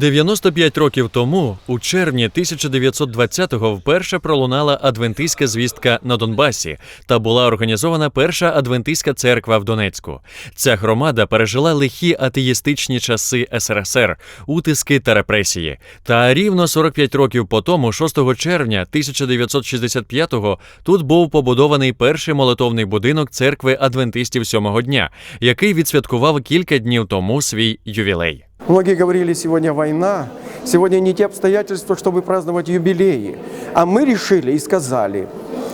95 років тому, у червні 1920-го, вперше пролунала адвентистська звістка на Донбасі та була організована перша адвентистська церква в Донецьку. Ця громада пережила лихі атеїстичні часи СРСР, утиски та репресії. Та рівно 45 років по тому, 6 червня 1965-го, тут був побудований перший молитовний будинок церкви адвентистів сьомого дня, який відсвяткував кілька днів тому свій ювілей. Многие говорили, сегодня война, сегодня не те обстоятельства, чтобы праздновать юбилеи. А мы решили и сказали,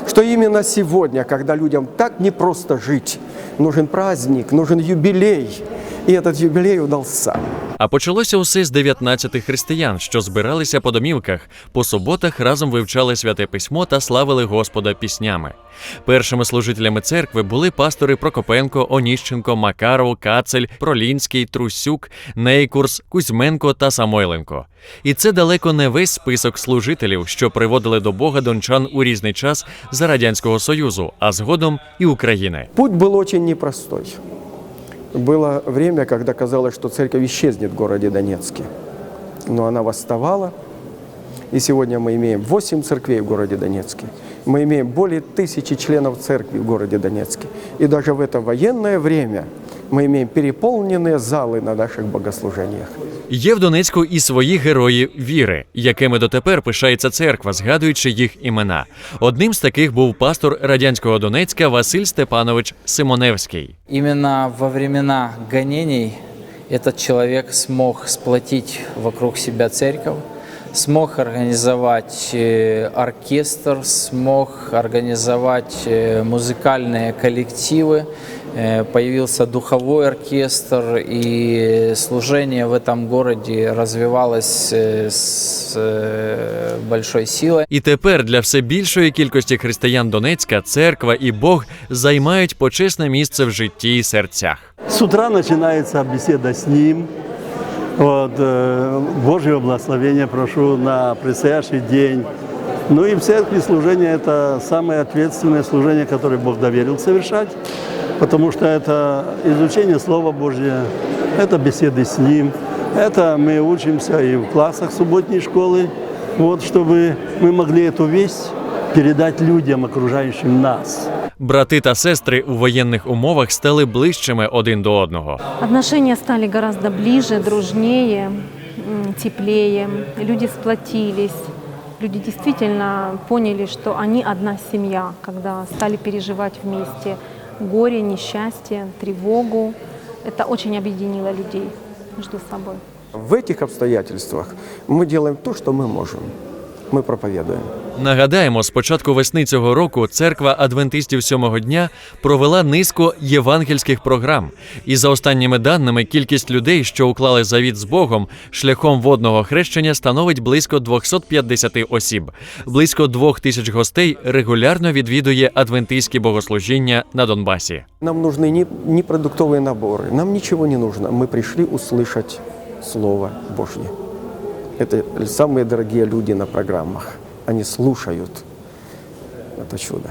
что именно сегодня, когда людям так непросто жить, нужен праздник, нужен юбилей. И этот юбилей удался. А почалося усе з 19 християн, що збиралися по домівках, по суботах разом вивчали святе письмо та славили Господа піснями. Першими служителями церкви були пастори Прокопенко, Оніщенко, Макаров, Кацель, Пролінський, Трусюк, Нейкурс, Кузьменко та Самойленко. І це далеко не весь список служителів, що приводили до Бога дончан у різний час за радянського союзу, а згодом і України. Путь был очень непростой. Было время, когда казалось, что церковь исчезнет в городе Донецке. Но она восставала. И сегодня мы имеем 8 церквей в городе Донецке. Мы имеем более тысячи членов церкви в городе Донецке. И даже в это военное время мы имеем переполненные залы на наших богослужениях. Є в Донецьку і свої герої віри, якими дотепер пишається церква, згадуючи їх імена. Одним з таких був пастор радянського Донецька Василь Степанович Симоневський. Именно во времена гонений этот человек смог сплотить вокруг себя церковь, смог организовать э, оркестр, смог организовать э, музыкальные коллективы, э, появился духовой оркестр, и служение в этом городе развивалось э, с э, большой силой. І тепер для все більшої кількості християн Донецька церква і Бог займають почесне місце в житті і серцях. С утра начинается беседа с Ним. Вот, э, Божьего благословения прошу на предстоящий день. Ну и в церкви служение – это самое ответственное служение, которое Бог доверил совершать, потому что это изучение Слова Божьего, это беседы с Ним, это мы учимся и в классах субботней школы, вот, чтобы мы могли эту весть передать людям, окружающим нас. Брати та сестри у воєнних умовах стали ближчими один до одного. Отношения стали гораздо ближе, дружнее, м, теплее. Люди сплотились. Люди действительно поняли, что они одна семья, когда стали переживать вместе горе, несчастье, тревогу. Это очень объединило людей между собой. В этих обстоятельствах мы делаем то, что мы можем. Мы проповедуем. Нагадаємо, з початку весни цього року церква адвентистів сьомого дня провела низку євангельських програм. І за останніми даними, кількість людей, що уклали завіт з Богом шляхом водного хрещення, становить близько 250 осіб. Близько двох тисяч гостей регулярно відвідує адвентистські богослужіння на Донбасі. Нам нужны не, не продуктовые наборы, нам ничего не нужно. Мы пришли услышать Слово Божье. Это самые дорогие люди на программах. Они слушают это чудо.